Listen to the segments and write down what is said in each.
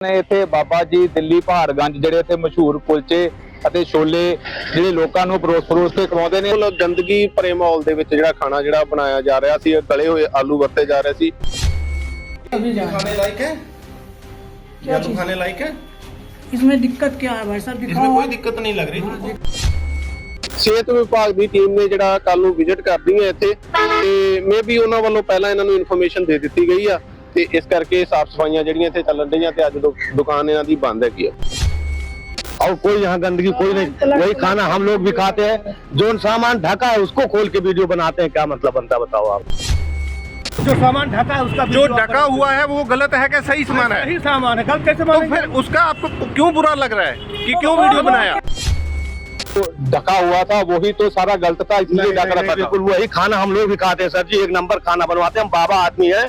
ਨੇ ਇੱਥੇ ਬਾਬਾ ਜੀ ਦਿੱਲੀ ਪਹਾੜਗੰਜ ਜਿਹੜੇ ਇੱਥੇ ਮਸ਼ਹੂਰ ਕੁਲਚੇ ਅਤੇ ਛੋਲੇ ਜਿਹੜੇ ਲੋਕਾਂ ਨੂੰ ਪਰੋਸ ਪਰੋਸ ਕੇ ਖਵਾਉਂਦੇ ਨੇ ਬਿਲਕੁਲ ਗੰਦਗੀ ਭਰੇ ਮਾਹੌਲ ਦੇ ਵਿੱਚ ਜਿਹੜਾ ਖਾਣਾ ਜਿਹੜਾ ਬਣਾਇਆ ਜਾ ਰਿਹਾ ਸੀ ਗਲੇ ਹੋਏ ਆਲੂ ਵਰਤੇ ਜਾ ਰਹੇ ਸੀ अभी जा खाने लायक है क्या आलू चीज़? खाने लायक है इसमें दिक्कत क्या है भाई साहब इसमें दिखाओ कोई दिक्कत नहीं लग रही तुमको ਸਿਹਤ ਵਿਭਾਗ ਦੀ ਟੀਮ ਨੇ ਜਿਹੜਾ ਕੱਲ ਨੂੰ ਵਿਜ਼ਿਟ ਕਰਦੀ ਹੈ ਇੱਥੇ ਤੇ ਮੇਬੀ ਉਹਨਾਂ ਵੱਲੋਂ ਪਹਿਲਾਂ ਇਹਨਾਂ ਨੂੰ ਇਨਫੋਰਮੇਸ਼ਨ ਦੇ ਦਿੱਤੀ ਗਈ ਆ ਤੇ ਇਸ ਕਰਕੇ ਸਾਫ ਸਫਾਈਆਂ ਜਿਹੜੀਆਂ ਇੱਥੇ ਚੱਲਣ ਰਹੀਆਂ ਤੇ ਅੱਜ ਦੁ- ਦੁਕਾਨ ਇਹਨਾਂ ਦੀ ਬੰਦ ਹੈਗੀ ਆ और कोई यहाँ गंदगी कोई नहीं वही खाना हम लोग भी खाते हैं जो सामान ढका है उसको खोल के वीडियो बनाते हैं क्या मतलब बनता है बताओ आप जो सामान ढका है उसका जो ढका हुआ है वो गलत है क्या सही सामान है सही सामान है गलत कैसे तो फिर उसका आपको क्यों बुरा लग रहा है कि क्यों वीडियो बनाया तो ढका हुआ था वही तो सारा गलत था इसलिए नहीं, ढक नहीं, रखा नहीं, था बिल्कुल वही खाना हम लोग भी खाते हैं सर जी एक नंबर खाना बनवाते हैं हम बाबा आदमी है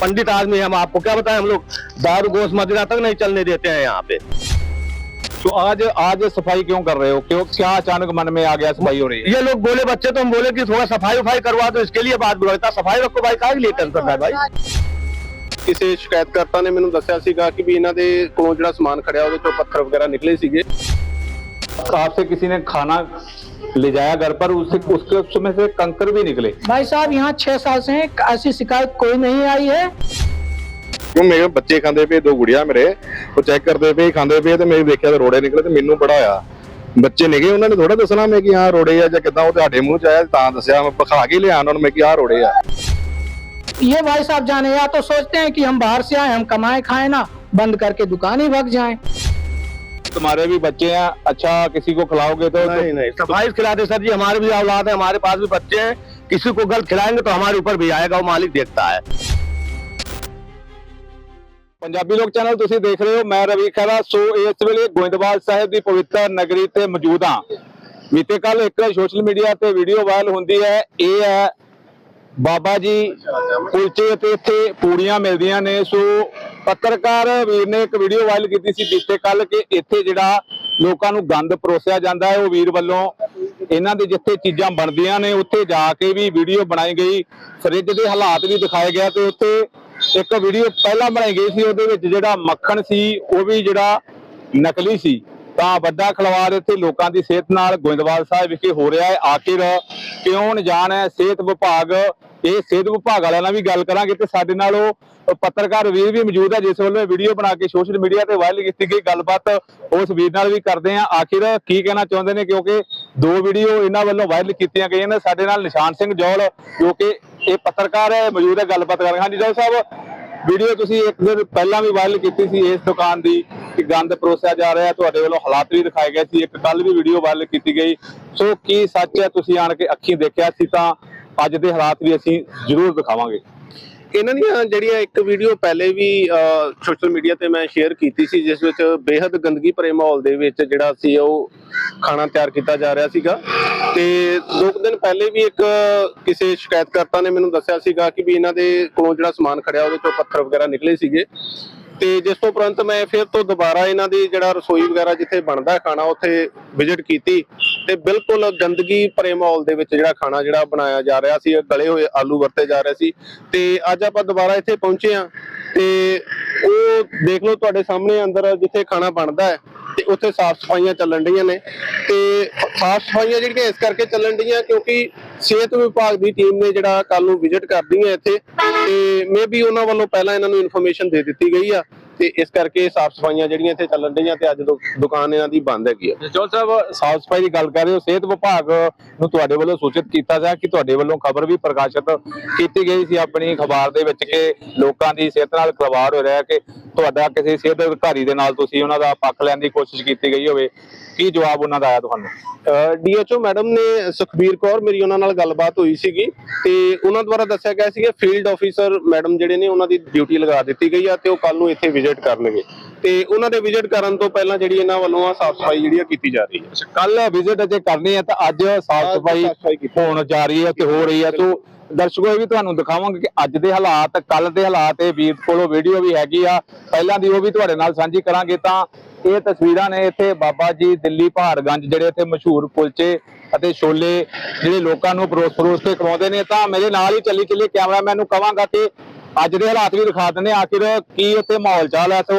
पंडित आदमी है हम आपको क्या बताएं हम लोग दारू गोश मदिरा तक नहीं चलने देते हैं यहाँ पे तो आज आज सफाई क्यों कर रहे हो क्यों क्या अचानक मन में आ गया सफाई हो रही है ये लोग बोले बच्चे तो हम बोले कि थोड़ा सफाई उफाई करवा दो इसके लिए बात बोलता सफाई रखो भाई काहे के लिए टेंशन है भाई ਕਿਸੇ ਸ਼ਿਕਾਇਤਕਰਤਾ ਨੇ ਮੈਨੂੰ ਦੱਸਿਆ ਸੀਗਾ ਕਿ ਵੀ ਇਹਨਾਂ ਦੇ ਕੋਲੋਂ ਜਿਹੜਾ ਸਮਾਨ ਖੜਿਆ ਉਹਦੇ ਚੋਂ ਪੱਥਰ ਵਗੈਰਾ ਨਿਕਲੇ ਸੀਗੇ आपसे किसी ने खाना ले जाया घर पर उससे उसके उसमें से कंकर भी निकले भाई साहब यहाँ छह साल से हैं ऐसी शिकायत कोई नहीं आई है ਉਹ ਮੇਰੇ ਬੱਚੇ ਖਾਂਦੇ ਪਏ ਦੋ ਗੁੜੀਆਂ ਮੇਰੇ ਉਹ ਚੈੱਕ ਕਰਦੇ ਪਏ ਖਾਂਦੇ ਪਏ ਤੇ ਮੈਂ ਦੇਖਿਆ ਤੇ ਰੋੜੇ ਨਿਕਲੇ ਤੇ ਮੈਨੂੰ ਬੜਾ ਹੋਇਆ ਬੱਚੇ ਨੇਗੇ ਉਹਨਾਂ ਨੇ ਥੋੜਾ ਦੱਸਣਾ ਮੈਂ ਕਿ ਹਾਂ ਰੋੜੇ ਆ ਜਾਂ ਕਿਦਾਂ ਉਹ ਤੁਹਾਡੇ ਮੂੰਹ ਚ ਆਇਆ ਤਾਂ ਦੱਸਿਆ ਮੈਂ ਪਖਾ ਕੇ ਲਿਆ ਉਹਨਾਂ ਨੂੰ ਮੈਂ ਕਿ ਆਹ ਰੋੜੇ ਆ ये भाई साहब जाने या तो सोचते हैं कि हम बाहर से आए हम कमाए खाए ना बंद करके दुकान ही भग जाएं तुम्हारे भी बच्चे हैं अच्छा किसी को खिलाओगे तो नहीं नहीं सफाई से खिलाते सर जी हमारे भी औलाद है हमारे पास भी बच्चे हैं किसी को गलत खिलाएंगे तो हमारे ऊपर भी आएगा वो मालिक देखता है ਪੰਜਾਬੀ ਲੋਕ ਚੈਨਲ ਤੁਸੀਂ ਦੇਖ ਰਹੇ ਹੋ ਮੈਂ ਰਵੀ ਖਹਿਰਾ ਸੋ ਇਸ ਵੇਲੇ ਗੋਇੰਦਵਾਲ ਸਾਹਿਬ ਦੀ ਪਵਿੱਤਰ ਨਗਰੀ ਤੇ ਮੌਜੂਦ ਹਾਂ ਬੀਤੇ ਕੱਲ ਇੱਕ ਸੋਸ਼ਲ ਮੀਡੀਆ ਤੇ ਵੀਡੀਓ ਵਾਇਰਲ ਹੁੰਦੀ ਹੈ ਇਹ ਹੈ ਬਾਬਾ ਜੀ, ਕੁਲਚੇ ਤੇ ਇੱਥੇ ਪੂੜੀਆਂ ਮਿਲਦੀਆਂ ਨੇ। ਸੋ ਪੱਤਰਕਾਰ ਵੀਰ ਨੇ ਇੱਕ ਵੀਡੀਓ ਵਾਇਰਲ ਕੀਤੀ ਸੀ ਬੀਤੇ ਕੱਲ ਕਿ ਇੱਥੇ ਜਿਹੜਾ ਲੋਕਾਂ ਨੂੰ ਗੰਦ ਪਰੋਸਿਆ ਜਾਂਦਾ ਹੈ, ਉਹ ਵੀਰ ਵੱਲੋਂ ਇਹਨਾਂ ਦੇ ਜਿੱਥੇ ਚੀਜ਼ਾਂ ਬਣਦੀਆਂ ਨੇ, ਉੱਥੇ ਜਾ ਕੇ ਵੀ ਵੀਡੀਓ ਬਣਾਈ ਗਈ। ਫਰਿੱਜ ਦੇ ਹਾਲਾਤ ਵੀ ਦਿਖਾਏ ਗਏ ਤੇ ਉੱਥੇ ਇੱਕ ਵੀਡੀਓ ਪਹਿਲਾਂ ਬਣਾਈ ਗਈ ਸੀ, ਉਹਦੇ ਵਿੱਚ ਜਿਹੜਾ ਮੱਖਣ ਸੀ, ਉਹ ਵੀ ਜਿਹੜਾ ਨਕਲੀ ਸੀ। ਤਾਂ ਵੱਡਾ ਖਲਵਾੜ ਇੱਥੇ ਲੋਕਾਂ ਦੀ ਸਿਹਤ ਨਾਲ ਗੋਇੰਦਵਾਲ ਸਾਹਿਬ ਵਿਖੇ ਹੋ ਰਿਹਾ ਹੈ। ਆਖਿਰ ਕਿਉਂ ਅਣਜਾਣ ਹੈ? ਸਿਹਤ ਵਿਭਾਗ, ਇਹ ਸਿਹਤ ਵਿਭਾਗ ਵਾਲਿਆਂ ਨਾਲ ਵੀ ਗੱਲ ਕਰਾਂਗੇ ਤੇ ਸਾਡੇ ਨਾਲ ਉਹ ਪੱਤਰਕਾਰ ਵੀਰ ਵੀ ਮੌਜੂਦ ਹੈ, ਜਿਸ ਵੱਲੋਂ ਵੀਡੀਓ ਬਣਾ ਕੇ ਸੋਸ਼ਲ ਮੀਡੀਆ ਤੇ ਵਾਇਰਲ ਕੀਤੀ ਗਈ। ਗੱਲਬਾਤ ਉਸ ਵੀਰ ਨਾਲ ਵੀ ਕਰਦੇ ਹਾਂ। ਆਖਿਰ ਕੀ ਕਹਿਣਾ ਚਾਹੁੰਦੇ ਨੇ? ਕਿਉਂਕਿ ਦੋ ਵੀਡੀਓ ਇਹਨਾਂ ਵੱਲੋਂ ਵਾਇਰਲ ਕੀਤੀਆਂ ਗਈਆਂ ਨੇ। ਸਾਡੇ ਨਾਲ ਨਿਸ਼ਾਨ ਸਿੰਘ ਜੌਲ, ਜੋ ਕਿ ਇਹ ਪੱਤਰਕਾਰ ਹੈ ਮੌਜੂਦ ਹੈ, ਗੱਲਬਾਤ ਕਰਾਂਗੇ ਹਾਂਜੀ ਜੌਲ ਸਾਹਿਬ, ਵੀਡੀਓ ਤੁਸੀਂ ਇੱਕ ਦਿਨ ਪਹਿਲਾਂ ਵੀ ਵਾਇਰਲ ਕੀਤੀ ਸੀ ਇਸ ਦੁਕਾਨ ਦੀ। ਕਿ ਗੰਦ ਪਰੋਸਿਆ ਜਾ ਰਿਹਾ ਤੁਹਾਡੇ ਵੱਲੋਂ ਹਾਲਾਤ ਵੀ ਦਿਖਾਏ ਗਏ ਸੀ, ਇੱਕ ਕੱਲ ਵੀ ਵੀਡੀਓ ਵਾਇਰਲ ਕੀਤੀ ਗਈ। ਸੋ ਕੀ ਸੱਚ ਹੈ, ਤੁਸੀਂ ਆਣ ਕੇ ਅੱਖੀਂ ਦੇਖਿਆ ਸੀ ਤਾਂ ਅੱਜ ਦੇ ਹਾਲਾਤ ਵੀ ਅਸੀਂ ਜ਼ਰੂਰ ਦਿਖਾਵਾਂਗੇ। ਇਹਨਾਂ ਦੀਆਂ ਜਿਹੜੀਆਂ ਇੱਕ ਵੀਡੀਓ ਪਹਿਲੇ ਵੀ ਸੋਸ਼ਲ ਮੀਡੀਆ ਤੇ ਮੈਂ ਸ਼ੇਅਰ ਕੀਤੀ ਸੀ, ਜਿਸ ਵਿੱਚ ਬੇहद ਗੰਦਗੀ ਭਰੇ ਮਾਹੌਲ ਦੇ ਵਿੱਚ ਜਿਹੜਾ ਸੀ ਉਹ ਖਾਣਾ ਤਿਆਰ ਕੀਤਾ ਜਾ ਰਿਹਾ ਸੀਗਾ। ਤੇ ਦੋ ਕੁ ਦਿਨ ਪਹਿਲੇ ਵੀ ਇੱਕ ਕਿਸੇ ਸ਼ਿਕਾਇਤਕਰਤਾ ਨੇ ਮੈਨੂੰ ਦੱਸਿਆ ਸੀਗਾ ਕਿ ਵੀ ਇਹਨਾਂ ਦੇ ਕੋਲੋਂ ਜਿਹੜਾ ਸਮਾਨ ਖੜਿਆ, ਉਹਦੇ ਚੋਂ ਪੱਥਰ ਵਗੈਰਾ ਨਿਕਲੇ ਸੀਗੇ। ਤੇ ਜਿਸ ਤੋਂ ਉਪਰੰਤ ਮੈਂ ਫਿਰ ਤੋਂ ਦੁਬਾਰਾ ਇਹਨਾਂ ਦੀ ਜਿਹੜਾ ਰਸੋਈ ਵਗੈਰਾ ਜਿੱਥੇ ਬਣਦਾ ਖਾਣਾ ਉੱਥੇ ਵਿਜ਼ਿਟ ਕੀਤੀ ਤੇ ਬਿਲਕੁਲ ਗੰਦਗੀ ਭਰੇ ਮਾਹੌਲ ਦੇ ਵਿੱਚ ਜਿਹੜਾ ਖਾਣਾ ਜਿਹੜਾ ਬਣਾਇਆ ਜਾ ਰਿਹਾ ਸੀ, ਗਲੇ ਹੋਏ ਆਲੂ ਵਰਤੇ ਜਾ ਰਹੇ ਸੀ ਤੇ ਅੱਜ ਆਪਾਂ ਦੁਬਾਰਾ ਇੱਥੇ ਪਹੁੰਚੇ ਆ ਤੇ ਉਹ ਦੇਖ ਲਓ ਤੁਹਾਡੇ ਸਾਹਮਣੇ ਅੰਦਰ ਜਿੱਥੇ ਖਾਣਾ ਬਣਦਾ ਹੈ। ਤੇ ਉੱਥੇ ਸਾਫ਼ ਸਫਾਈਆਂ ਚੱਲਣ ਡੀਆਂ ਨੇ ਤੇ ਸਾਫ਼ ਸਫਾਈਆਂ ਜਿਹੜੀਆਂ ਇਸ ਕਰਕੇ ਚੱਲਣ ਡੀਆਂ ਕਿਉਂਕਿ ਸਿਹਤ ਵਿਭਾਗ ਦੀ ਟੀਮ ਨੇ ਜਿਹੜਾ ਕੱਲ ਨੂੰ ਵਿਜ਼ਿਟ ਕਰਦੀ ਹੈ ਇੱਥੇ ਤੇ ਮੇਬੀ ਉਹਨਾਂ ਵੱਲੋਂ ਪਹਿਲਾਂ ਇਹਨਾਂ ਨੂੰ ਇਨਫੋਰਮੇਸ਼ਨ ਦੇ ਦਿੱਤੀ ਗਈ ਆ। ਤੇ ਇਸ ਕਰਕੇ ਸਾਫ਼ ਸਫਾਈਆਂ ਜਿਹੜੀਆਂ ਇੱਥੇ ਚੱਲਣ ਡੀਆਂ ਤੇ ਅੱਜ ਦੁਕਾਨ ਇਹਨਾਂ ਦੀ ਬੰਦ ਹੈਗੀ ਆ। ਜੋਲ ਸਾਹਿਬ ਸਾਫ਼ ਸਫ਼ਾਈ ਦੀ ਗੱਲ ਕਰ ਰਹੇ ਹੋ ਸਿਹਤ ਵਿਭਾਗ ਨੂੰ ਤੁਹਾਡੇ ਵੱਲੋਂ ਸੂਚਿਤ ਕੀਤਾ ਗਿਆ ਕਿ ਤੁਹਾਡੇ ਵੱਲੋਂ ਖਬਰ ਵੀ ਪ੍ਰਕਾਸ਼ਿਤ ਕੀਤੀ ਗਈ ਸੀ ਆਪਣੀ ਅਖਬਾਰ ਦੇ ਵਿੱਚ ਕਿ ਲੋਕਾਂ ਦੀ ਸਿਹਤ ਨਾਲ ਖਿਲਵਾੜ ਹੋ ਰਿਹਾ ਹੈ ਕਿ ਤੁਹਾਡਾ ਕਿਸੇ ਸਿਹਤ ਅਧਿਕਾਰੀ ਦੇ ਨਾਲ ਤੁਸੀਂ ਉਹਨਾਂ ਦਾ ਪੱਖ ਲੈਣ ਦੀ ਕੋਸ਼ਿਸ਼ ਕੀਤੀ ਗਈ ਹੋਵੇ। ਕੀ ਜਵਾਬ ਉਹਨਾਂ ਦਾ ਆਇਆ ਤੁਹਾਨੂੰ? ਡੀਐਚਓ ਮੈਡਮ ਨੇ ਸੁਖਬੀਰ ਕੌਰ ਮੇਰੀ ਉਹਨਾਂ ਨਾਲ ਗੱਲਬਾਤ ਹੋਈ ਸੀਗੀ ਤੇ ਉਹਨਾਂ ਦੁਆਰਾ ਦੱਸਿਆ ਗਿਆ ਸੀ ਕਿ ਫੀਲਡ ਆਫੀਸਰ ਮੈਡਮ ਜਿਹੜੇ ਨੇ ਉਹਨਾਂ ਦੀ ਡਿਊਟੀ ਲਗਾ ਦਿੱਤੀ ਗਈ ਆ ਤੇ ਉਹ ਕੱਲ ਨੂੰ ਇੱਥੇ ਵਿਜ਼ਿਟ ਕਰਨਗੇ। ਤੇ ਉਹਨਾਂ ਦੇ ਵਿਜ਼ਿਟ ਕਰਨ ਤੋਂ ਪਹਿਲਾਂ ਜਿਹੜੀ ਇਹਨਾਂ ਵੱਲੋਂ ਆ ਸਾਫ਼ ਸਫ਼ਾਈ ਜਿਹੜੀ ਆ ਕੀਤੀ ਜਾ ਰਹੀ ਹੈ। ਕੱਲ ਵਿਜ਼ਿਟ ਅਜੇ ਕਰਨੀ ਹੈ ਤਾਂ ਅੱਜ ਸਾਫ਼ ਸਫ਼ਾਈ। ਹੋਣ ਜਾ ਰਹੀ ਹੈ ਤੇ ਹੋ ਰਹੀ ਹੈ। ਸੋ ਦਰਸ਼ਕੋ ਇਹ ਵੀ ਤੁਹਾਨੂੰ ਦਿਖਾਵਾਂਗੇ ਕਿ ਅੱਜ ਦੇ ਹਾਲਾਤ ਕੱਲ ਦੇ ਹਾਲਾਤ ਇਹ ਵੀਰ ਕੋਲੋਂ ਵੀਡੀਓ ਵੀ ਹੈਗੀ ਆ। ਪਹਿਲਾਂ ਦੀ ਉਹ ਵੀ ਤੁਹਾਡੇ ਨਾਲ ਸਾਂਝੀ ਕਰਾਂਗੇ ਤਾਂ ਇਹ ਤਸਵੀਰਾਂ ਨੇ ਇੱਥੇ ਬਾਬਾ ਜੀ ਦਿੱਲੀ ਪਹਾੜਗੰਜ ਜਿਹੜੇ ਇੱਥੇ ਮਸ਼ਹੂਰ ਕੁਲਚੇ ਅਤੇ ਛੋਲੇ ਜਿਹੜੇ ਲੋਕਾਂ ਨੂੰ ਪਰੋਸ ਪਰੋਸ ਕੇ ਖਵਾਉਂਦੇ ਨੇ। ਤਾਂ ਮੇਰੇ ਨਾਲ ਹੀ ਚੱਲੀ ਚੱਲੀ ਕੈਮਰਾਮੈਨ ਨੂੰ ਕਵਾਂਗਾ ਕਿ ਅੱਜ ਦੇ ਹਾਲਾਤ ਵੀ ਦਿਖਾ ਦਿੰਦੇ ਆਖਿਰ ਕੀ ਇੱਥੇ ਮਾਹੌਲ ਚਾਲ ਹੈ? ਸੋ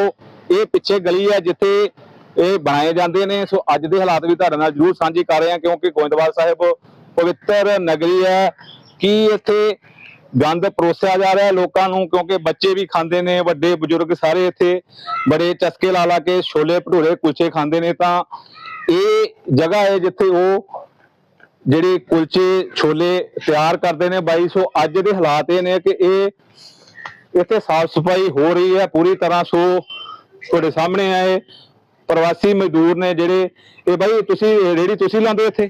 ਇਹ ਪਿੱਛੇ ਗਲੀ ਹੈ ਜਿੱਥੇ ਇਹ ਬਣਾਏ ਜਾਂਦੇ ਨੇ। ਸੋ ਅੱਜ ਦੇ ਹਾਲਾਤ ਵੀ ਤੁਹਾਡੇ ਨਾਲ ਜਰੂਰ ਸਾਂਝੀ ਕਰ ਰਹੇ ਹਾਂ ਕਿਉਂਕਿ ਗੋਇੰਦਵਾਲ ਸਾਹਿਬ ਪਵਿੱਤਰ ਨਗਰੀ ਹੈ। ਕੀ ਇੱਥੇ ਗੰਦ ਪਰੋਸਿਆ ਜਾ ਰਿਹਾ ਲੋਕਾਂ ਨੂੰ? ਕਿਉਂਕਿ ਬੱਚੇ ਵੀ ਖਾਂਦੇ ਨੇ, ਵੱਡੇ ਬਜ਼ੁਰਗ ਸਾਰੇ ਇੱਥੇ ਬੜੇ ਚਸਕੇ ਲਾ ਲਾ ਕੇ ਛੋਲੇ ਭਟੂਰੇ ਕੁਲਚੇ ਖਾਂਦੇ ਨੇ। ਤਾਂ ਇਹ ਜਗ੍ਹਾ ਹੈ ਜਿੱਥੇ ਉਹ ਜਿਹੜੇ ਕੁਲਚੇ, ਛੋਲੇ ਤਿਆਰ ਕਰਦੇ ਨੇ ਬਾਈ। ਸੋ ਅੱਜ ਦੇ ਹਾਲਾਤ ਇਹ ਨੇ ਕਿ ਇਹ ਇੱਥੇ ਸਾਫ ਸਫਾਈ ਹੋ ਰਹੀ ਹੈ ਪੂਰੀ ਤਰ੍ਹਾਂ ਸੋ ਤੁਹਾਡੇ ਸਾਹਮਣੇ ਆਏ ਪ੍ਰਵਾਸੀ ਮਜ਼ਦੂਰ ਨੇ ਜਿਹੜੇ ਇਹ ਬਾਈ ਤੁਸੀਂ ਰੇੜੀ ਤੁਸੀਂ ਲਾਉਂਦੇ ਹੋ ਇੱਥੇ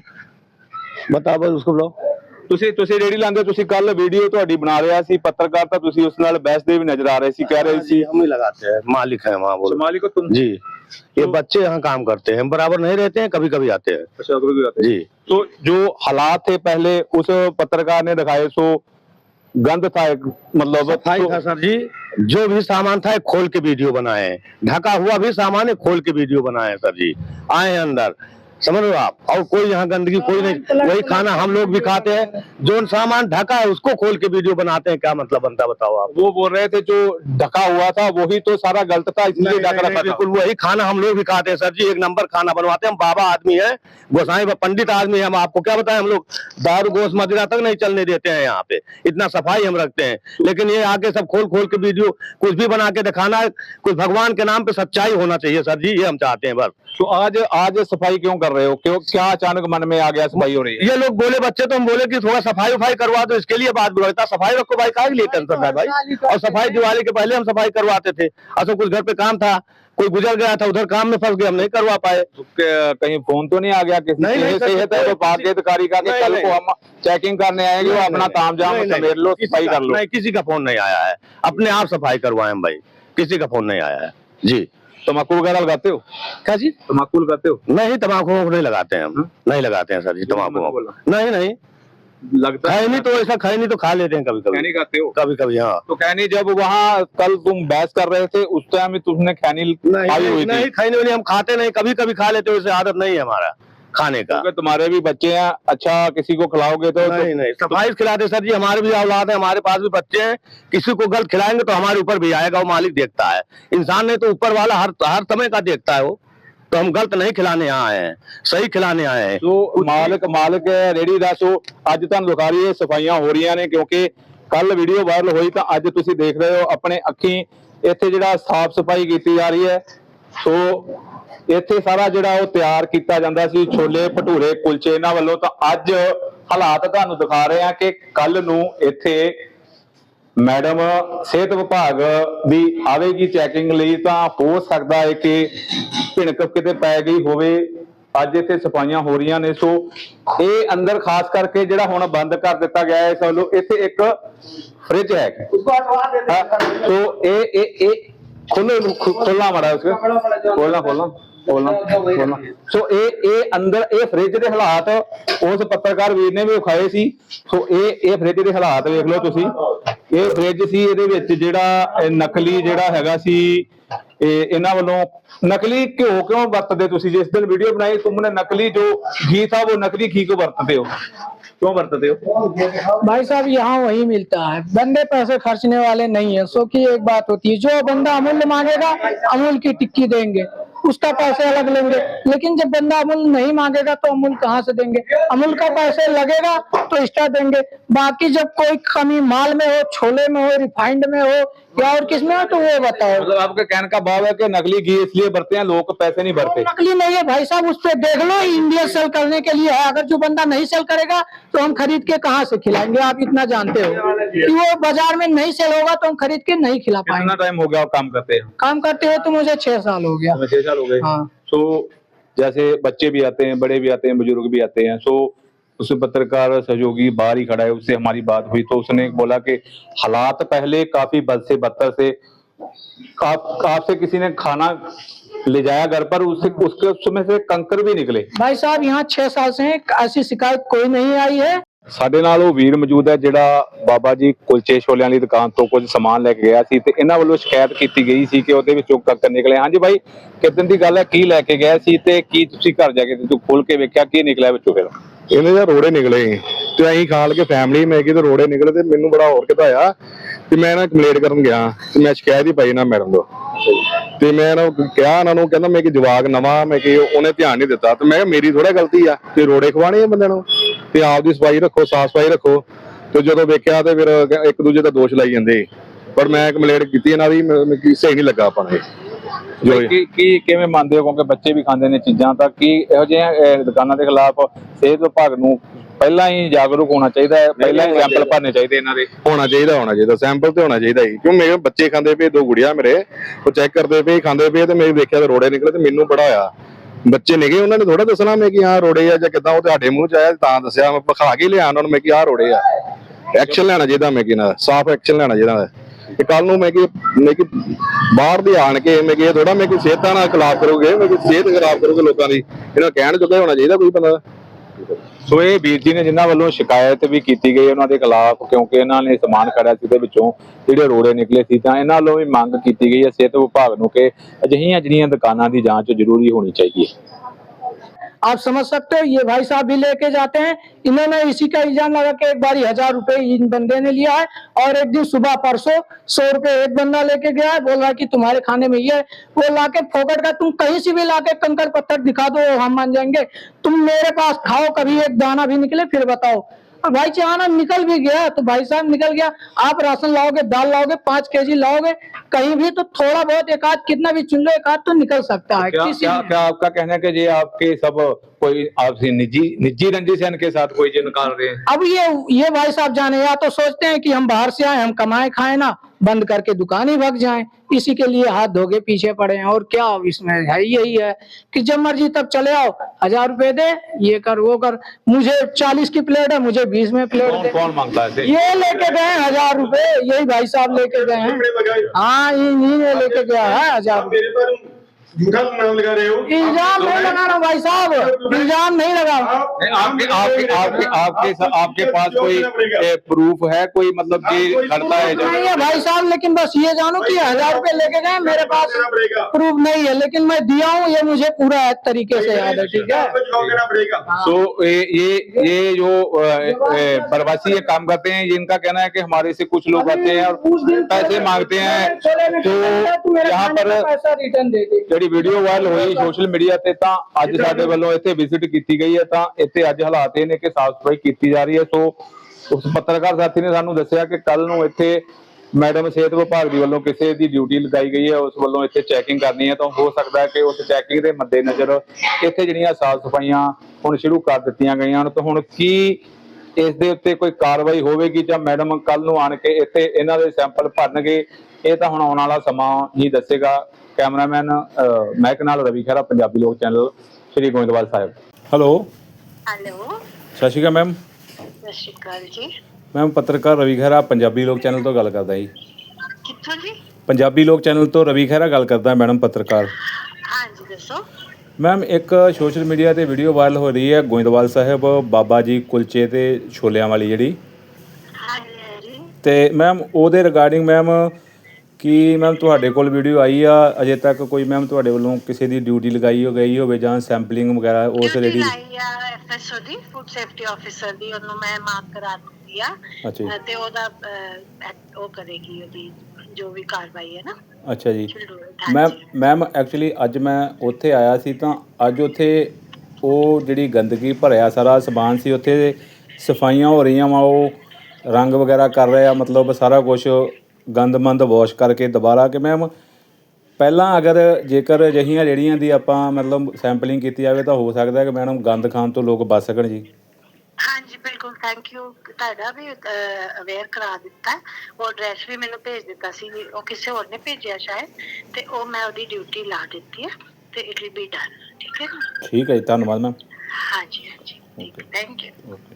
बताओ बस उसको बुलाओ ਤੁਸੀਂ ਤੁਸੀਂ ਰੇੜੀ ਲਾਉਂਦੇ ਹੋ, ਤੁਸੀਂ ਕੱਲ ਵੀਡੀਓ ਤੁਹਾਡੀ ਬਣਾ ਰਿਹਾ ਸੀ ਪੱਤਰਕਾਰ ਤਾਂ ਤੁਸੀਂ ਉਸ ਨਾਲ ਬਹਿਸਦੇ ਵੀ ਨਜ਼ਰ ਆ ਰਹੇ ਸੀ ਕਹਿ ਰਹੇ ਸੀ जी हम ही लगाते हैं मालिक है वहाँ बोलो ਮਾਲਿਕ ਤੁਮ जी ये बच्चे यहाँ काम करते हैं हम बराबर नहीं रहते हैं कभी कभी आते हैं जी तो जो हालात थे पहले उस पत्रकार ने दिखाए सो गंद था एक मतलब सफाई तो- था सर जी जो भी सामान था एक खोल के वीडियो बनाए हैं ढका हुआ भी सामान है खोल के वीडियो बनाए हैं सर जी आए हैं अंदर समझ रहे हो आप? और कोई यहाँ गंदगी कोई नहीं। वही खाना हम लोग भी खाते हैं। जो सामान ढका है उसको खोल के वीडियो बनाते हैं। क्या मतलब बनता बताओ आप? वो बोल रहे थे जो ढका हुआ था वही तो सारा गलत था इसलिए ढक रखा बिल्कुल वही खाना हम लोग भी खाते हैं सर जी। एक नंबर खाना बनवाते हैं। हम बाबा आदमी है गोसाई पंडित आदमी है हम आपको। क्या बताए हम लोग दारू गोश मदिरा तक नहीं चलने देते हैं यहाँ पे। इतना सफ़ाई हम रखते हैं। लेकिन ये आके सब खोल खोल के वीडियो कुछ भी बना के दिखाना है कुछ भगवान के नाम पे सच्चाई होना चाहिए सर जी। ये हम चाहते हैं बस। तो आज आज सफ़ाई क्यों कर रहे हो? क्यों? क्या अचानक मन में आ गया सफ़ाई हो रही है? ये लोग बोले बच्चे तो हम बोले कि थोड़ा सफ़ाई उफाई करवा दो इसके लिए बात इतना सफ़ाई रखो भाई काहे के लिए टेंशन है भाई? और सफ़ाई दिवाली के पहले हम सफ़ाई करवाते थे। अच्छा कुछ घर पे काम था कोई गुजर गया था उधर काम में फंस गया हम नहीं करवा पाए। तो कहीं फ़ोन तो नहीं आ गया? किसी नहीं, नहीं, से है विभाग अधिकारी का कल को हम चेकिंग करने आएँगे अपना ताम जाम समेट लो सफ़ाई कर लो। किसी का फ़ोन नहीं आया है। अपने आप सफ़ाई करवाए भाई। किसी का फ़ोन नहीं आया है। जी। तम्बाकू वगैरह लगाते हो? क्या जी तम्बाकू लगाते हो? नहीं तम्बाकू नहीं लगाते हैं हम। हाँ? नहीं लगाते हैं सर जी तम्बाकू। नहीं नहीं। लगता है नहीं तो ऐसा खाए नहीं तो खा लेते हैं कभी कभी खैनी खाते हो? कभी कभी हाँ। तो खैनी जब वहाँ कल तुम बहस कर रहे थे उस टाइम में तुमने खैनी नहीं खाई हुई नहीं, हम खाते नहीं कभी कभी खा लेते हो वैसे आदत नहीं है हमारा। खाने का क्योंकि तुम्हारे भी बच्चे हैं अच्छा किसी को खिलाओगे तो नहीं नहीं सफाई से खिलाते सर जी हमारे भी औलाद है हमारे पास भी बच्चे हैं किसी को गलत खिलाएंगे तो हमारे ऊपर भी आएगा वो मालिक देखता है इंसान ने तो ऊपर वाला हर हर समय का देखता है वो तो हम गलत नहीं खिलाने यहाँ आए हैं सही खिलाने आए हैं ਸੋ ਮਾਲਕ ਮਾਲਕ ਹੈ ਰੇੜੀ ਦਾ ਸੋ ਅੱਜ ਤੁਹਾਨੂੰ ਦਿਖਾ ਰਹੀ ਹੈ ਸਫਾਈਆਂ ਹੋ ਰਹੀਆਂ ਨੇ ਕਿਉਂਕਿ ਕੱਲ ਵੀਡੀਓ ਵਾਇਰਲ ਹੋਈ ਤਾਂ ਅੱਜ ਤੁਸੀਂ ਦੇਖ ਰਹੇ ਹੋ ਆਪਣੇ ਅੱਖੀਂ ਇੱਥੇ ਜਿਹੜਾ ਸਾਫ਼ ਸਫਾਈ ਕੀਤੀ ਜਾ ਰਹੀ ਹੈ ਸੋ ਇੱਥੇ ਸਾਰਾ ਜਿਹੜਾ ਉਹ ਤਿਆਰ ਕੀਤਾ ਜਾਂਦਾ ਸੀ, ਛੋਲੇ, ਭਟੂਰੇ, ਕੁਲਚੇ, ਇਹਨਾਂ ਵੱਲੋਂ ਤਾਂ ਅੱਜ ਹਾਲਾਤ ਤੁਹਾਨੂੰ ਦਿਖਾ ਰਹੇ ਹਾਂ ਕਿ ਕੱਲ ਨੂੰ ਇੱਥੇ ਮੈਡਮ ਸਿਹਤ ਵਿਭਾਗ ਦੀ ਆਵੇਗੀ ਚੈਕਿੰਗ ਲਈ, ਤਾਂ ਹੋ ਸਕਦਾ ਹੈ ਕਿ ਭਿਣਕ ਕਿਤੇ ਪੈ ਗਈ ਹੋਵੇ। ਅੱਜ ਇੱਥੇ ਸਫਾਈਆਂ ਹੋ ਰਹੀਆਂ ਨੇ, ਸੋ ਇਹ ਅੰਦਰ ਖਾਸ ਕਰਕੇ ਜਿਹੜਾ ਹੁਣ ਬੰਦ ਕਰ ਦਿੱਤਾ ਗਿਆ ਹੈ, ਇਸ ਵੱਲੋਂ ਇੱਥੇ ਇੱਕ ਫ੍ਰਿਜ ਹੈ। ਸੋ ਇਹ ਇਹ ਇਹ ਖੋਲੋ ਖੋਲਣਾ ਮੜਾ ਉਸ ਖੋਲਣਾ ਖੋਲਣਾ ਖੋਲਣਾ ਖੋਲਣਾ ਸੋ ਇਹ ਇਹ ਅੰਦਰ ਇਹ ਫ੍ਰਿਜ ਦੇ ਹਾਲਾਤ ਉਸ ਪੱਤਰਕਾਰ ਵੀਰ ਨੇ ਵੀ ਵਿਖਾਏ ਸੀ ਸੋ ਇਹ ਇਹ ਫ੍ਰਿਜ ਦੇ ਹਾਲਾਤ ਵੇਖ ਲਓ ਤੁਸੀਂ ਇਹ ਫ੍ਰਿਜ ਸੀ ਇਹਦੇ ਵਿੱਚ ਜਿਹੜਾ ਇਹ ਨਕਲੀ ਜਿਹੜਾ ਹੈਗਾ ਸੀ ਇਹ ਇਹਨਾਂ ਵੱਲੋਂ ਨਕਲੀ ਘਿਓ ਕਿਉਂ ਵਰਤਦੇ ਤੁਸੀਂ ਜਿਸ ਦਿਨ ਵੀਡੀਓ ਬਣਾਈ ਤੁਮਨੇ ਨਕਲੀ ਜੋ घी था वो नकली घी को बरतते हो क्यों बरतते हो भाई साहब यहाँ वही मिलता है बंदे पैसे खर्चने वाले नहीं है सो की एक बात होती है जो बंदा अमूल्य मांगेगा अमूल की टिक्की देंगे उसका पैसे अलग लेंगे। लेकिन जब बंदा अमूल नहीं मांगेगा तो अमूल कहाँ से देंगे? अमूल का पैसे लगेगा तो एक्स्ट्रा देंगे। बाकी जब कोई कमी माल में हो, छोले में हो, रिफाइंड में हो या और किसमें तो वो बताओ? मतलब आपके कहने का भाव है कि नकली घी इसलिए बरते हैं लोग पैसे नहीं भरते। नकली नहीं है भाई साहब उस पर देख लो इंडिया सेल करने के लिए है। अगर जो बंदा नहीं सेल करेगा तो हम खरीद के कहाँ से खिलाएँगे? आप इतना जानते हो कि वो बाज़ार में नहीं सेल होगा तो हम खरीद के नहीं खिला कितना पाएँगे टाइम हो गया काम करते हैं? काम करते हो तो मुझे छह साल हो गया। छह साल हो गए। हाँ। सो जैसे बच्चे भी आते हैं बड़े भी आते हैं बुज़ुर्ग भी आते हैं सो उस पत्रकार सहयोगी बाहर ही खड़ा है उससे हमारी बात हुई तो उसने बोला कि हालात पहले काफी बद से बदतर से आप आपसे किसी ने खाना ले जाया घर पर उससे उसके उसमें से कंकर भी निकले भाई साहब यहाँ छह साल से हैं, ऐसी शिकायत कोई नहीं आई है ਸਾਡੇ ਨਾਲ ਉਹ ਵੀਰ ਮੌਜੂਦ ਹੈ ਜਿਹੜਾ ਬਾਬਾ ਜੀ ਕੁਲਚੇ ਛੋਲਿਆਂ ਵਾਲੀ ਦੁਕਾਨ ਤੋਂ ਕੁਝ ਸਮਾਨ ਲੈ ਕੇ ਗਿਆ ਸੀ ਤੇ ਇਹਨਾਂ ਵੱਲੋਂ ਸ਼ਿਕਾਇਤ ਕੀਤੀ ਗਈ ਸੀ ਕਿ ਉਹਦੇ ਵਿੱਚੋਂ ਕੱਕਰ ਨਿਕਲੇ ਹਾਂਜੀ ਬਾਈ ਕਿਦਨ ਦੀ ਗੱਲ ਹੈ ਕੀ ਲੈ ਕੇ ਗਿਆ ਸੀ ਤੇ ਕੀ ਤੁਸੀਂ ਘਰ ਜਾ ਕੇ ਤੂੰ ਖੋਲ ਕੇ ਵੇਖਿਆ ਕੀ ਨਿਕਲਿਆ ਵਿੱਚੋਂ ਫਿਰ ਇਹਨੇ ਜਾਂ ਰੋੜੇ ਨਿਕਲੇ। ਤੇ ਅਸੀਂ ਖਾਲ ਕੇ ਫੈਮਿਲੀ ਮੈਂ ਕਿਤੇ ਰੋੜੇ ਨਿਕਲੇ ਤੇ ਮੈਨੂੰ ਬੜਾ ਹੋਰ ਕਿਤਾ ਆ ਤੇ ਮੈਂ ਨਾ ਕੰਪਲੇਂਟ ਕਰਨ ਗਿਆ। ਤੇ ਮੈਂ ਸ਼ਿਕਾਇਤ ਹੀ ਪਾਈ ਨਾ ਮੈਡਮ ਤੋਂ। ਤੇ ਮੈਂ ਇਹਨਾਂ ਕਿਹਾ ਇਹਨਾਂ ਨੂੰ ਕਹਿੰਦਾ ਮੈਂ ਕਿ ਜਵਾਕ ਨਵਾਂ, ਮੈਂ ਕਿ ਉਹਨੇ ਧਿਆਨ ਨਹੀਂ ਦਿੱਤਾ। ਤੇ ਮੈਂ ਕਿਹਾ, ਮੇਰੀ ਥੋੜਾ ਗਲਤੀ ਆ। ਤੇ ਰੋੜੇ ਖਵਾਣੇ ਆ ਬੰਦਿਆਂ ਨੂੰ। ਤੇ ਆਪ ਦੀ ਸਫ਼ਾਈ ਰੱਖੋ, ਸਾਫ਼ ਸਫ਼ਾਈ ਰੱਖੋ। ਤੇ ਜਦੋਂ ਵੇਖਿਆ ਤੇ ਫਿਰ ਇੱਕ ਦੂਜੇ ਦਾ ਦੋਸ਼ ਲਾਈ ਜਾਂਦੇ। ਪਰ ਮੈਂ ਕੰਪਲੇਂਟ ਕੀਤੀ ਇਹਨਾਂ ਦੀ ਸਹੀ ਨਹੀਂ ਲੱਗਾ ਆਪਾਂ ਨੂੰ ਕੀ ਕੀ ਕਿਵੇਂ ਮੰਨਦੇ ਹੋ? ਕਿਉਂਕਿ ਬੱਚੇ ਵੀ ਖਾਂਦੇ ਨੇ ਚੀਜ਼ਾਂ ਤਾਂ ਕੀ ਇਹੋ ਅਹ, ਦੁਕਾਨਾਂ ਦੇ ਖਿਲਾਫ ਸਿਹਤ ਵਿਭਾਗ ਨੂੰ ਪਹਿਲਾਂ ਹੀ ਜਾਗਰੂਕ ਹੋਣਾ ਚਾਹੀਦਾ ਹੈ ਪਹਿਲਾਂ ਹੀ ਸੈਂਪਲ ਭਰਨੇ ਚਾਹੀਦੇ ਇਹਨਾਂ ਦੇ। ਹੋਣਾ ਚਾਹੀਦਾ ਹੋਣਾ ਚਾਹੀਦਾ ਸੈਂਪਲ ਤੇ ਹੋਣਾ ਚਾਹੀਦਾ ਹੀ ਕਿਉਂ ਮੇਰੇ ਬੱਚੇ ਖਾਂਦੇ ਪਏ ਦੋ ਗੁੜੀਆਂ ਮੇਰੇ ਉਹ ਚੈੱਕ ਕਰਦੇ ਪਏ ਖਾਂਦੇ ਪਏ ਤੇ ਮੈਂ ਦੇਖਿਆ ਤੇ ਰੋੜੇ ਨਿਕਲੇ ਤੇ ਮੈਨੂੰ ਬੜਾ ਹੋਇਆ। ਬੱਚੇ ਨਿਗੇ ਉਹਨਾਂ ਨੇ ਥੋੜਾ ਦੱਸਣਾ ਮੈਂ ਕਿ ਹਾਂ ਰੋੜੇ ਆ ਜਾਂ ਕਿਦਾਂ ਉਹ ਤੁਹਾਡੇ ਮੂੰਹ ਚ ਆਇਆ ਤਾਂ ਦੱਸਿਆ ਮੈਂ ਵਿਖਾ ਕੇ ਲਿਆ ਉਹਨਾਂ ਨੂੰ ਮੈਂ ਕਿ ਆਹ ਰੋੜੇ ਆ। ਐਕਸ਼ਨ ਲੈਣਾ ਚਾਹੀਦਾ ਮੈਂ ਕਿ ਨਾ ਸਾਫ਼ ਐਕਸ਼ਨ ਲੈਣਾ ਚਾਹੀਦਾ। ਤੇ ਕੱਲ ਨੂੰ ਮੈਂ ਕਿ ਮੈਂ ਕਿ ਬਾਹਰ ਦੇ ਆਣ ਕੇ ਮੈਂ ਕਿ ਥੋੜਾ ਮੈਂ ਕਿ ਸਿਹਤਾਂ ਨਾਲ ਖਿਲਾਫ ਕਰੋਗੇ, ਮੈਂ ਕਿ ਸਿਹਤ ਖਰਾਬ ਕਰੋਗੇ ਲੋਕਾਂ ਦੀ, ਇਹਨਾਂ ਕਹਿਣ ਜੋਗਾ ਹੋਣਾ ਚਾਹੀਦਾ ਕੋਈ ਬੰਦਾ? ਸੋ ਇਹ ਵੀਰ ਜੀ ਨੇ ਜਿਨ੍ਹਾਂ ਵੱਲੋਂ ਸ਼ਿਕਾਇਤ ਵੀ ਕੀਤੀ ਗਈ ਉਹਨਾਂ ਦੇ ਖਿਲਾਫ, ਕਿਉਂਕਿ ਇਹਨਾਂ ਨੇ ਸਮਾਨ ਖੜਿਆ ਸੀ ਦੇ ਵਿੱਚੋਂ, ਜਿਹੜੇ ਰੋੜੇ ਨਿਕਲੇ ਸੀ, ਤਾਂ ਇਹਨਾਂ ਵੱਲੋਂ ਵੀ ਮੰਗ ਕੀਤੀ ਗਈ ਹੈ ਸਿਹਤ ਵਿਭਾਗ ਨੂੰ ਕਿ ਅਜਿਹੀਆਂ ਜਿਹੜੀਆਂ ਦੁਕਾਨਾਂ ਦੀ ਜਾਂਚ ਜ਼ਰੂਰੀ ਹੋਣੀ ਚਾਹੀਦੀ ਹੈ। आप समझ सकते हो, ये भाई साहब भी लेके जाते हैं। इन्होंने इसी का इल्ज़ाम लगा के एक बार हज़ार रुपए इन बंदे ने लिया है और एक दिन सुबह परसों सौ रुपए एक बंदा लेके गया है, बोल रहा है कि तुम्हारे खाने में ये वो लाके फोकट का, तुम कहीं से भी लाके कंकड़ पत्थर दिखा दो हम मान जाएँगे। तुम मेरे पास खाओ, कभी एक दाना भी निकले, फिर बताओ। और भाई चाहना निकल भी गया तो भाई साहब निकल गया। आप राशन लाओगे दाल लाओगे पाँच केजी लाओगे कहीं भी तो थोड़ा बहुत एक आध कितना भी चुन लो एक आध तो निकल सकता है। क्या क्या क्या आपका कहना है कि ये आपके सब कोई आपसे निजी निजी रंजिश है इनके साथ कोई जो निकाल रहे हैं? अब ये ये भाई साहब जाने या तो सोचते हैं कि हम बाहर से आए हम कमाए खाए ना बंद करके दुकान ही भग जाएँ। इसी के लिए हाथ धोके पीछे पड़े हैं और क्या इसमें है? यही है कि जब मर्ज़ी तब चले आओ। हज़ार रुपए दे ये कर वो कर। मुझे चालीस की प्लेट है मुझे बीस में प्लेट कौन दे। कौन माँगता है ये लेके गए हैं हज़ार रुपए यही भाई साहब लेके गए हैं। हाँ इन्हीं ने लेके गया है हज़ार। रुपए झूठा नाम लगा रहे हो? इल्ज़ाम नहीं लगा रहा भाई साहब। इल्ज़ाम नहीं लगा आपके आपके आपके आपके आपके पास कोई प्रूफ है कोई मतलब कि करता है जो नहीं है भाई साहब लेकिन बस ये जानो कि हज़ार रुपए लेके गए मेरे पास प्रूफ नहीं है लेकिन मैं दिया हूँ ये मुझे पूरा तरीके से याद है ठीक है? तो ये ये ये जो प्रवासी ये काम करते हैं ये इनका कहना है कि हमारे से कुछ लोग आते हैं और पैसे मांगते हैं तो यहाँ पर पैसा रिटर्न दे ਜਿਹੜੀ ਵੀਡੀਓ ਵਾਇਰਲ ਹੋਈ ਸੋਸ਼ਲ ਮੀਡੀਆ ਤੇ ਤਾਂ ਅੱਜ ਸਾਡੇ ਵੱਲੋਂ ਇੱਥੇ ਵਿਜ਼ਿਟ ਕੀਤੀ ਗਈ ਹੈ ਤਾਂ ਇੱਥੇ ਅੱਜ ਹਾਲਾਤ ਇਹ ਨੇ ਕਿ ਸਾਫ਼ ਸਫ਼ਾਈ ਕੀਤੀ ਜਾ ਰਹੀ ਹੈ। ਸੋ ਉਸ ਪੱਤਰਕਾਰ ਸਾਥੀ ਨੇ ਸਾਨੂੰ ਦੱਸਿਆ ਕਿ ਕੱਲ ਨੂੰ ਇੱਥੇ ਮੈਡਮ ਸਿਹਤ ਵਿਭਾਗ ਦੀ ਵੱਲੋਂ ਕਿਸੇ ਦੀ ਡਿਊਟੀ ਲਗਾਈ ਗਈ ਹੈ। ਉਸ ਵੱਲੋਂ ਇੱਥੇ ਚੈਕਿੰਗ ਕਰਨੀ ਹੈ ਤਾਂ ਹੋ ਸਕਦਾ ਹੈ ਕਿ ਉਸ ਚੈਕਿੰਗ ਦੇ ਮੱਦੇਨਜ਼ਰ ਇੱਥੇ ਜਿਹੜੀਆਂ ਸਾਫ਼ ਸਫਾਈਆਂ ਹੁਣ ਸ਼ੁਰੂ ਕਰ ਦਿੱਤੀਆਂ ਗਈਆਂ ਹਨ। ਤਾਂ ਹੁਣ ਕੀ ਇਸ ਦੇ ਉੱਤੇ ਕੋਈ ਕਾਰਵਾਈ ਹੋਵੇਗੀ ਜਾਂ ਮੈਡਮ ਕੱਲ ਨੂੰ ਆਣ ਕੇ ਇੱਥੇ ਇਹਨਾਂ ਦੇ ਸੈਂਪਲ ਭਰਨਗੇ ਇਹ ਤਾਂ ਹੁਣ ਆਉਣ ਵਾਲਾ ਸਮਾਂ ਹੀ ਦੱਸੇਗਾ। ਕੈਮਰਾਮੈਨ ਮਹਿਕ ਨਾਲ Ravi Khaira Punjabi Lok channel Shri Goindwal Sahib. Hello. Hello. ਸਤਿ ਸ਼੍ਰੀ ਅਕਾਲ ਮੈਮ। ਸਤਿ ਸ਼੍ਰੀ ਅਕਾਲ ਜੀ। ਮੈਮ ਪੱਤਰਕਾਰ ਰਵੀ ਖਹਿਰਾ ਪੰਜਾਬੀ ਲੋਕ ਚੈਨਲ ਤੋਂ ਗੱਲ ਕਰਦਾ ਜੀ। ਕਿੱਥੋਂ ਜੀ? ਪੰਜਾਬੀ ਲੋਕ ਚੈਨਲ ਤੋਂ ਰਵੀ ਖਹਿਰਾ ਗੱਲ ਕਰਦਾ ਮੈਡਮ ਪੱਤਰਕਾਰ। ਹਾਂਜੀ ਦੱਸੋ। ਮੈਮ ਇੱਕ ਸੋਸ਼ਲ ਮੀਡੀਆ ਤੇ ਵੀਡੀਓ ਵਾਇਰਲ ਹੋ ਰਹੀ ਹੈ ਗੋਇੰਦਵਾਲ ਸਾਹਿਬ ਬਾਬਾ ਜੀ ਕੁਲਚੇ ਤੇ ਛੋਲਿਆਂ ਵਾਲੀ ਜਿਹੜੀ। ਤੇ ਮੈਮ ਉਹਦੇ ਰਿਗਾਰਡਿੰਗ ਮੈਮ ਕੀ ਮੈਮ ਤੁਹਾਡੇ ਕੋਲ ਵੀਡੀਓ ਆਈ ਆ ਅਜੇ ਤੱਕ ਕੋਈ ਮੈਮ ਤੁਹਾਡੇ ਵੱਲੋਂ ਕਿਸੇ ਦੀ ਡਿਊਟੀ ਲਗਾਈ ਹੋ ਗਈ ਹੋਵੇ ਜਾਂ ਸੈਂਪਲਿੰਗ ਵਗੈਰਾ ਉਸ ਰੇਡੀ ਲਾਈ ਆ ਐਫਐਸਓ ਦੀ ਫੂਡ ਸੇਫਟੀ ਆਫੀਸਰ ਦੀ ਉਹਨੂੰ ਮੈਂ ਮਾਰਕ ਕਰਾ ਦਿੱਤੀ ਆ। ਅੱਛਾ ਜੀ। ਅ, ਤੇ ਉਹਦਾ ਅ, ਉਹ ਕਰੇਗੀ ਉਹਦੀ ਜੋ ਵੀ ਕਾਰਵਾਈ ਹੈ ਨਾ। ਅੱਛਾ ਜੀ। ਹਾਂਜੀ। ਮੈਮ ਮੈਮ ਐਕਚੁਅਲੀ ਅੱਜ ਮੈਂ ਉੱਥੇ ਆਇਆ ਸੀ ਤਾਂ ਅੱਜ ਉੱਥੇ ਉਹ ਜਿਹੜੀ ਗੰਦਗੀ ਭਰਿਆ ਸਾਰਾ ਸਮਾਨ ਸੀ ਉੱਥੇ ਸਫਾਈਆਂ ਹੋ ਰਹੀਆਂ ਵਾ ਉਹ ਰੰਗ ਵਗੈਰਾ ਕਰ ਰਹੇ ਆ ਮਤਲਬ ਸਾਰਾ ਕੁਝ ਗੰਦਮੰਦ ਵਾਸ਼ ਕਰਕੇ ਦੁਬਾਰਾ ਕਿ ਮੈਮ ਪਹਿਲਾਂ ਅਗਰ ਜੇਕਰ ਅਜਿਹੀਆਂ ਰੇੜੀਆਂ ਦੀ ਆਪਾਂ ਮਤਲਬ ਸੈਂਪਲਿੰਗ ਕੀਤੀ ਜਾਵੇ ਤਾਂ ਹੋ ਸਕਦਾ ਹੈ ਕਿ ਮੈਡਮ ਗੰਦ ਖਾਣ ਤੋਂ ਲੋਕ ਬਚ ਸਕਣ ਜੀ। ਹਾਂਜੀ ਬਿਲਕੁਲ ਥੈਂਕ ਯੂ ਤੁਹਾਡਾ ਵੀ ਅਵੇਅਰ ਕਰਾ ਦਿੱਤਾ। ਉਹ ਐਡਰੈਸ ਵੀ ਮੈਨੂੰ ਭੇਜ ਦਿੱਤਾ ਸੀ। ਉਹ ਕਿਸੇ ਹੋਰ ਨੇ ਭੇਜਿਆ ਸ਼ਾਇਦ। ਤੇ ਉਹ ਮੈਂ ਉਹਦੀ ਡਿਊਟੀ ਲਾ ਦਿੱਤੀ ਹੈ। ਤੇ ਇਟ ਵਿਲ ਬੀ ਡਨ ਠੀਕ ਹੈ ਠੀਕ ਹੈ ਜੀ ਧੰਨਵਾਦ ਮੈਮ ਹਾਂਜੀ ਹਾਂਜੀ। Thank you okay